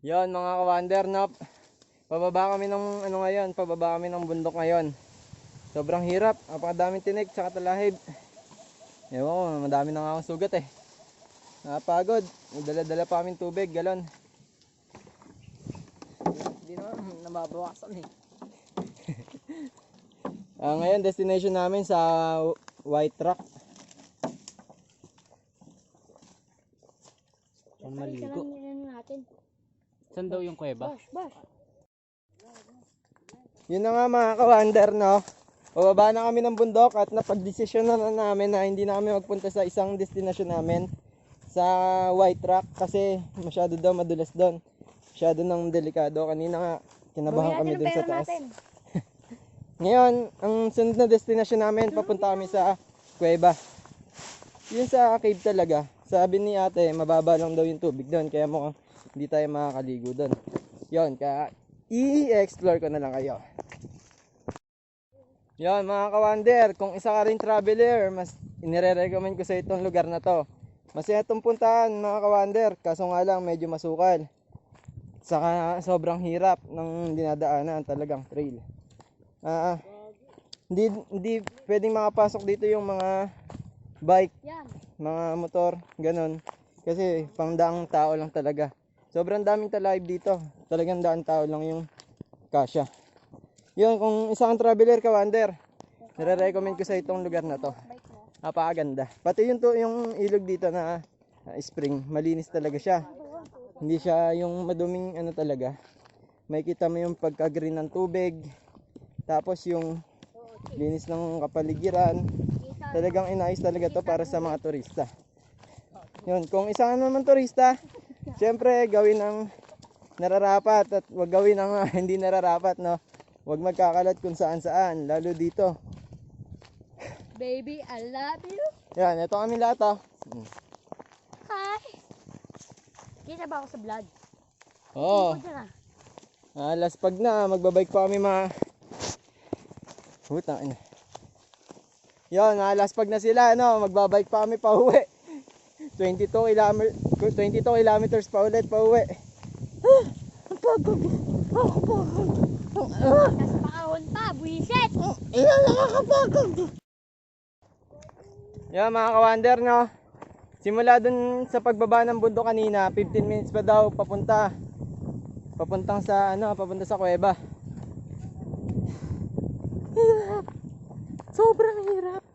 Yon mga kawander, no? Pababa kami ng ano ngayon, pababa kami ng bundok ngayon. Sobrang hirap, napakadaming tinik tsaka talahib. Ewan ko, madami na nga akong sugat eh. Nakapagod, dala-dala pa kami tubig, galon. Hindi naman nababawasan eh. Ah, ngayon, destination namin sa White Rock. Ang maligo. natin. Saan daw yung kuweba? Bosh, bosh. Yun na nga mga kawander, no? Pababa na kami ng bundok at napagdesisyon na, na namin na hindi na kami magpunta sa isang destination namin sa White Rock kasi masyado daw madulas doon. Masyado nang delikado. Kanina nga, kinabahan kami doon sa taas. Ngayon, ang sunod na destination namin, papunta kami sa Cueva. Yun sa cave talaga. Sabi ni ate, mababa lang daw yung tubig doon. Kaya mukhang hindi tayo makakaligo doon. Yun, kaya i-explore ko na lang kayo. Yon mga kawander, kung isa ka rin traveler, mas inire-recommend ko sa itong lugar na to. Masaya itong puntahan mga kawander, kaso nga lang medyo masukal. Saka sobrang hirap ng dinadaanan talagang trail. Ah, hindi, hindi pwedeng makapasok dito yung mga bike, mga motor, ganun. Kasi pangdaang tao lang talaga. Sobrang daming talahib dito. Talagang daan tao lang yung kasya. Yun, kung isang traveler ka, Wander, nire-recommend ko sa itong lugar na to. Napakaganda. Pati yung, to, yung ilog dito na ah, spring, malinis talaga siya. Hindi siya yung maduming ano talaga. May kita mo yung pagka-green ng tubig. Tapos yung linis ng kapaligiran. Talagang inayos talaga to para sa mga turista. Yun, kung isa naman turista, syempre gawin ang nararapat at wag gawin ang ah, hindi nararapat, no? Huwag magkakalat kung saan saan, lalo dito. Baby, I love you. Yan, ito kami lahat ah. Hi. Kita ba ako sa vlog? Oo. Dyan ah. Ah, last pag na, magbabike pa kami mga... Puta, ina. Yan, ah, last pag na sila, ano, magbabike pa kami pa uwi. 22 km 22 kilometers pa ulit pa uwi. Ah, ang pagod. Ah, ang pagod. Ah, Tapos pakahon pa, buwisit. ilan nakakapagod. Yan mga kawander, no. Simula dun sa pagbaba ng bundok kanina, 15 minutes pa daw papunta. Papuntang sa ano, papunta sa kuweba. Hirap. Sobrang hirap.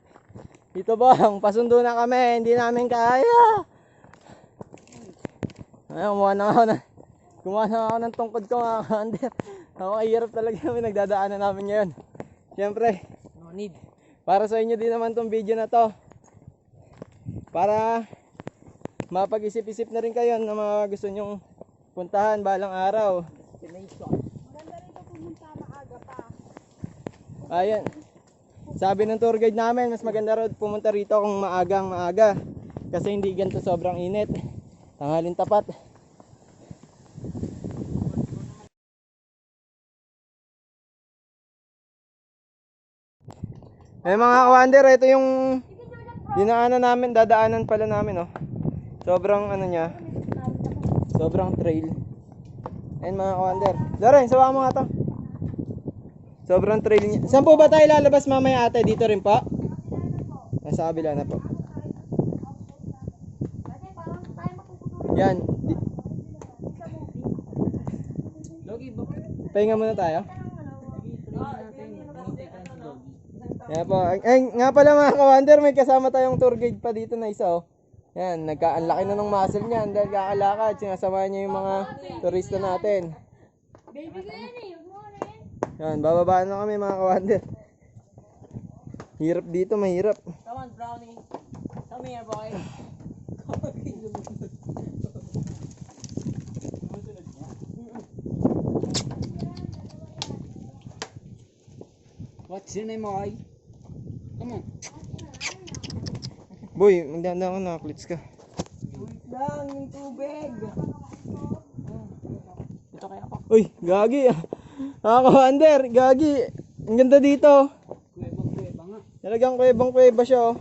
Dito bang, pasundo na kami, hindi namin kaya. Ay, kumuha na ako na. Kumuha na ako ng tungkod ko mga kawander. Napakahirap talaga kami nagdadaanan namin ngayon. Siyempre, No need. para sa inyo din naman tong video na to. Para mapag-isip-isip na rin kayo na mga gusto nyong puntahan balang araw. Destination. Ayan. Sabi ng tour guide namin, mas maganda raw pumunta rito kung maagang maaga. Kasi hindi ganito sobrang init. Tanghalin tapat. Eh mga kawander, ito yung dinaanan namin, dadaanan pala namin oh. Sobrang ano niya, sobrang trail. Ayun mga kawander. Loren, sawa mo nga to. Sobrang trail niya. Saan po ba tayo lalabas mamaya ate? Dito rin po? Nasa kabila na po. Yan. Pahinga muna tayo. Yan po. Ay, nga pala mga kawander, may kasama tayong tour guide pa dito na isa oh. Yan, nagka ang laki na ng muscle niyan dahil kakalakad. Sinasamahan niya yung mga turista natin. Baby ko eh. Yan. Bababa na kami mga kawander. Hirap dito, mahirap. Come on, Brownie. Come here, boy. What's your name, boy? Come on. Boy, magdanda ako na, klits ka. Lang yung tubig. Ito kaya ako. Uy, gagi ah. Mga kawander, gagi. Ang ganda dito. Kuwebang kuweba nga. Talagang kuwebang kuweba siya, oh.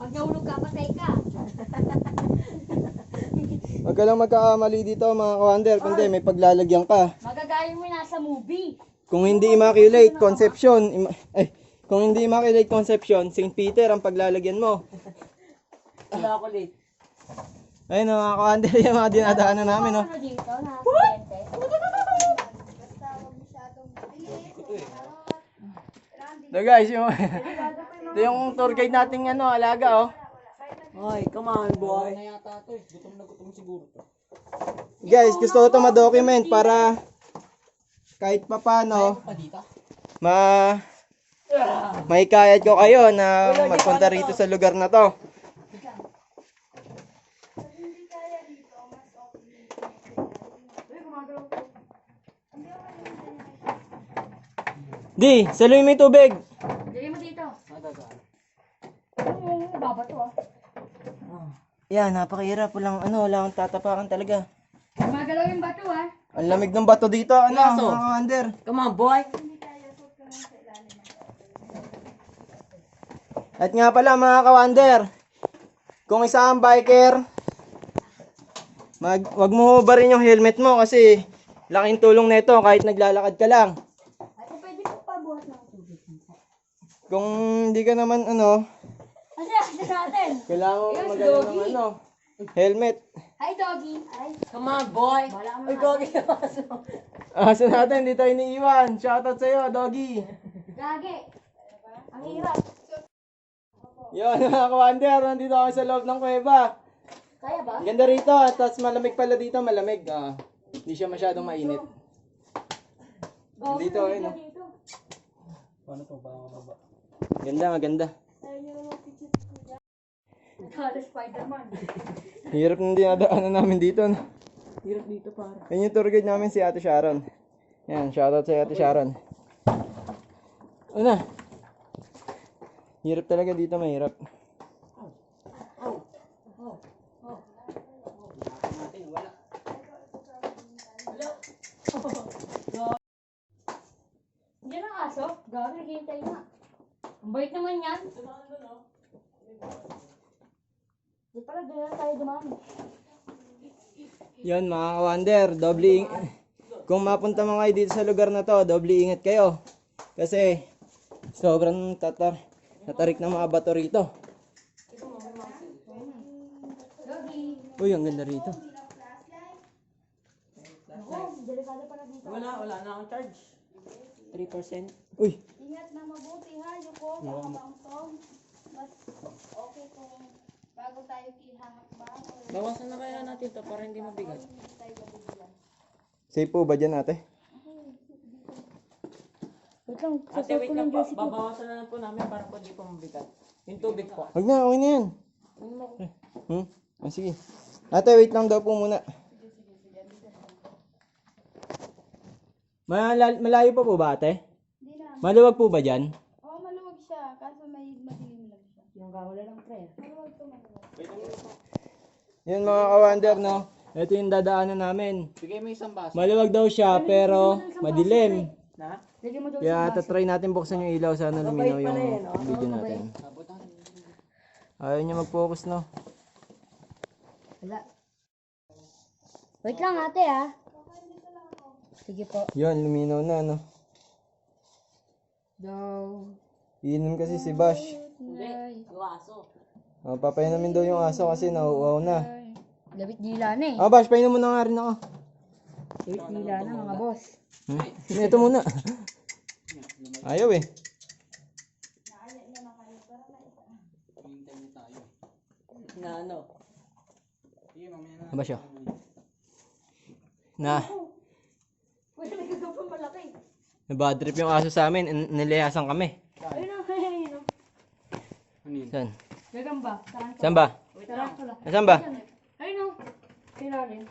Pag nahulog ka, patay ka. Huwag ka lang magkakamali dito mga kawander, kundi may paglalagyan ka. Magagaya mo yung nasa movie. Kung hindi immaculate conception, ima- ay, kung hindi immaculate conception, St. Peter ang paglalagyan mo. Wala ako late. Ayun oh, mga kawander, yung mga dinadaanan namin, oh. Ano dito? Nakasidente. So guys, yung, ito yung tour guide nating ano, alaga, oh. Ay, come on, boy. Na yata to eh. Gutom na gutom siguro to. Guys, gusto ko ito ma-document para kahit pa paano, Pa dito? ma may kayat ko kayo na magpunta rito sa lugar na to. Di, saluhin mo yung tubig. Dali mo dito. Magagaan. Ano yung babato ah? Yan, napakahirap. Walang ano, wala akong tatapakan talaga. Gumagalaw yung bato ah. Ang lamig ng bato dito, ano, Aso. mga kawander. Come on, boy. At nga pala mga kawander, kung isa kang biker, mag, wag mo ba rin yung helmet mo kasi laking tulong nito kahit naglalakad ka lang. Ay, kung pwede ko pa buhat ng tubig. Kung hindi ka naman ano, Kasi natin. kailangan mo Yes, magano ng doggy. ano, helmet. Hi, doggy. Ay, Come on, boy. wala ka Ay, mga. gogi. Aso natin, hindi tayo iniiwan. Shoutout sa'yo, doggy. Gagi. Ang hirap. Yun mga kawander, nandito ako sa loob ng kuweba. Kaya ba? Ang Ganda rito, tapos malamig pala dito, malamig. Ah, hindi siya masyadong mainit. Dito, ayun, oh. Dito. Paano to ba? Baba. Ganda, maganda. Hirap ng dinadaanan namin dito. No? Hirap dito, pare. Yan yung tour guide namin si Ate Sharon. Yan, shoutout sa Ate Sharon. Una. Hirap talaga dito, mahirap. Natin, wala. Hindi na aso. Gagi, naghihintay na. Ang bait naman yan. Di pala, doon na tayo dumami. Yan mga kawander, doble ing- Kung mapunta mo kayo dito sa lugar na to, doble ingat kayo. Kasi sobrang tatar tatarik ng mga bato rito. Uy, ang ganda rito. Wala, wala na akong charge. 3%. Uy, Ingat na mabuti ha, Yuko, baka mautong. Mas okay kung bago tayo kihahakbang o Bawasan na kaya natin to para hindi mabigat. safe po ba dyan ate? Wait lang, Ate, wait lang po. Babawasan na lang po namin para po di po mabigat. Yung tubig po. Huwag na, okay na yan. Hmm? Ah, sige. Ate, wait lang daw po muna. Malal- malayo pa po ba ate? Hindi na. Maluwag po ba dyan? Oo, maluwag siya, kaso may madilim lang siya. Yung gawala lang, pre. Maluwag to maluwag. Yun mga kawander, no? Ito yung dadaanan namin. Bigay mo isang baso. Maluwag daw siya, pero madilim. Na? Kaya tatry natin buksan yung ilaw, sana luminaw yung video natin. Ayaw niya mag-focus, no? Wala. Wait lang ate ah. Sige po. Yun, luminaw na, no? Daw. Iinom kasi si Bash. Hindi. Iwaso. Oh, papainumin daw yung aso kasi nauuaw na. Labit dila na eh. Ah, Bash, painom mo na nga rin ako. Labit dila na mga boss. Hmm? Ito muna. Ayaw eh. Na ano? Ano ba siya? Na, Wala may gagawin malaki. nabad trip yung aso sa amin. n- Nilayasan kami. Ayun o, ayun o. Saan? Gagamba. Saan? Saan ba? Saan lang? Saan ba? Ayun o. Kailangan.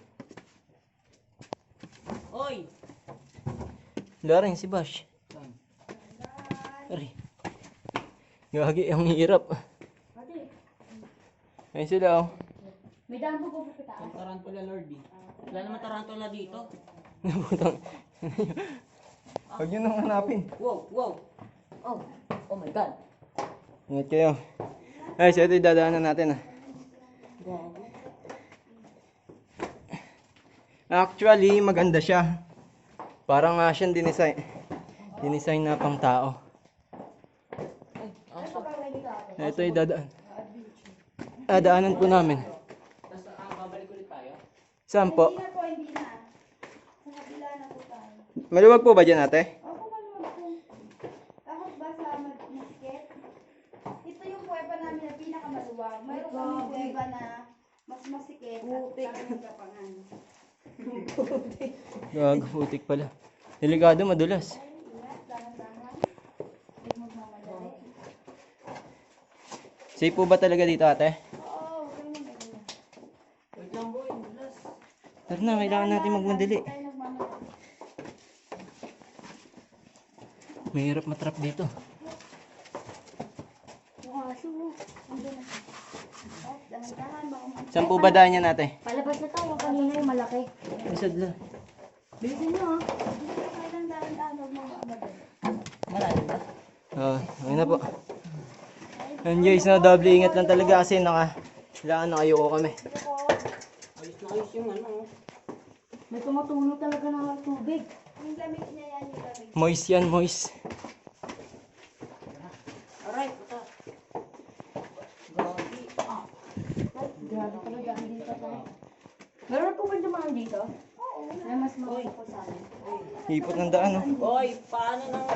Oy! Laring si Bash. Ari. Gagi, ang hirap. Ate, Ayun sila oh. may daan po po kita. Ang tarantula, Lordy. Wala naman tarantula dito. Nabutang. Huwag nyo nang hanapin. Wow, wow. Oh, oh my God. Ingat kayo. Ay, so ito dadaanan natin ah. Actually, maganda siya. Parang nga siyang dinesign. Dinesign na pang tao. Ito yung dadaan. Po namin. Tapos ah, babalik ulit tayo. Saan po? Maluwag po ba dyan ate? Opo, maluwag po. Takot ba sa mag- masikip? Ito yung kuweba namin na pinakamaluwag. Mayroon kami kuweba na mas masikip at parang gapangan. Gago, putik pala. Delikado, madulas. Safe po ba talaga dito ate? Oo. Tara na, kailangan natin magmadali. Mahirap matrap dito. Yung aso, andun na. Oh, dahan-dahan, baka ma- Saan po ba daan yan ate? Palabas na tayo. Kanina yung malaki. Isad lang. Bilisan nyo ah. Na? Oo, ayun na po. And guys, no, double ingat lang talaga kasi naka, kailangan nakayoko kami. Ayos na ayos yung ano. May tumutulog talaga ng tubig. Yung lamig niya yan, yung lamig. Moist yan, moist. Aray, puta. Gagi. Ah. Grabe talaga ang dito tayo. Meron po ba dumaan dito? Oo, Ay, mas mawala po sa amin. Ipot ng daan, oh. Boy, paano nang...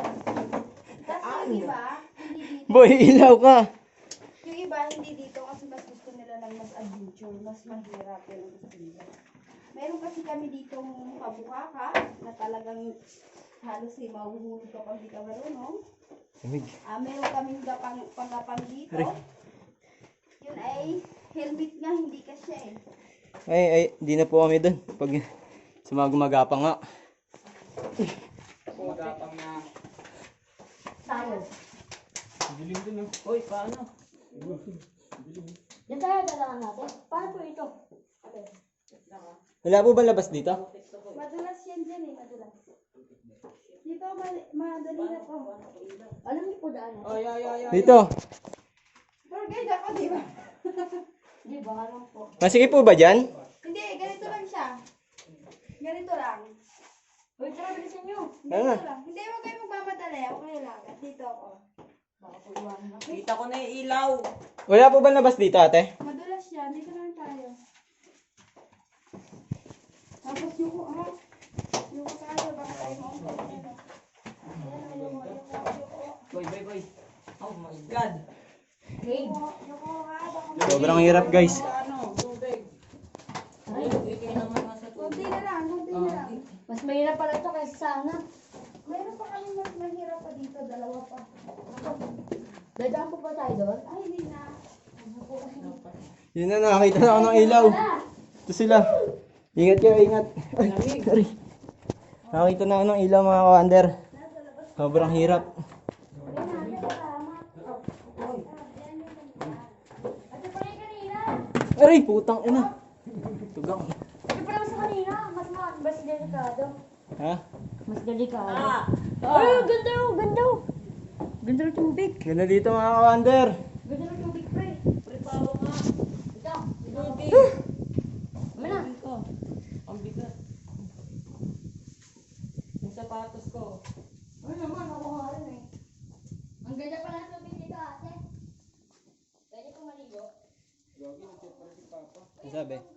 Tapos yung iba, hindi dito. Boy, ilaw ka! Yung iba, hindi dito kasi mas gusto nila ng mas adventure, mas mahirap yun ang gusto nila. Meron kasi kami ditong pabukaka na talagang halos eh, mahuhulog ka pag di ka marunong. Lamig. Ah, meron kaming gapang, panggapang dito. Yun ay helmet nga, hindi kasi eh. Ay, ay, di na po kami dun. Pag sa mga gumagapang nga. Magapang na... Tayo. Boy, paano? Yan tayo dalangan natin. Paano po ito? Wala po ba labas dito? Madulas yan dyan eh, madulas. Dito, madali na po. Alam niyo po daan natin. Ay, ay, ay, ay. Dito. Guide ako, di ba? Di ba? Alam po. Masikip po ba dyan? Hindi, ganito lang siya. Ganito lang. Uy, tara, bilisan nyo. Ano? Ganito lang. Hindi, huwag kayo magmamadali. Okay lang. At dito ako. Baka po iwanan ako. Kita ko na yung ilaw. Wala po ba labas dito, ate? Madulas yan. Dito lang tayo. Tapos yuko, ha? Yuko tayo. Baka tayo maungkot. Ayan, ayan, yuko, yuko, yuko. Boy, boy, boy. Oh my God. Hey. Yuko, yuko, ha? Sobrang hirap, guys. Ano. Mas mahirap pala ito kaysa sa ano. Meron pa kami mas mahirap pa dito. Dalawa pa. Dadaan po ba tayo doon? Ay, hindi na. Yun na, nakakita na ako ng ilaw. Ito sila. Ingat kayo, ingat. Ay, sorry. Nakakita na ako ng ilaw mga kawander. Sobrang hirap. Ito pa rin kanina. Aray, putang ina. Tugang. Ito pa naman sa kanina. Mas, ma mas delikado. Ha? Mas delikado. Ah! Ay, ganda oh, ganda oh. Ganda ng tubig. Ganda dito mga kawander. Ganda ng tubig, pre. Preparo nga. Ito. Tubig. Ano na? Ang bigat. Yung sapatos ko. Ano naman, ako nga rin eh. Ang ganda pala ng tubig dito, ate. Pwede ko maligo? Ang sabi?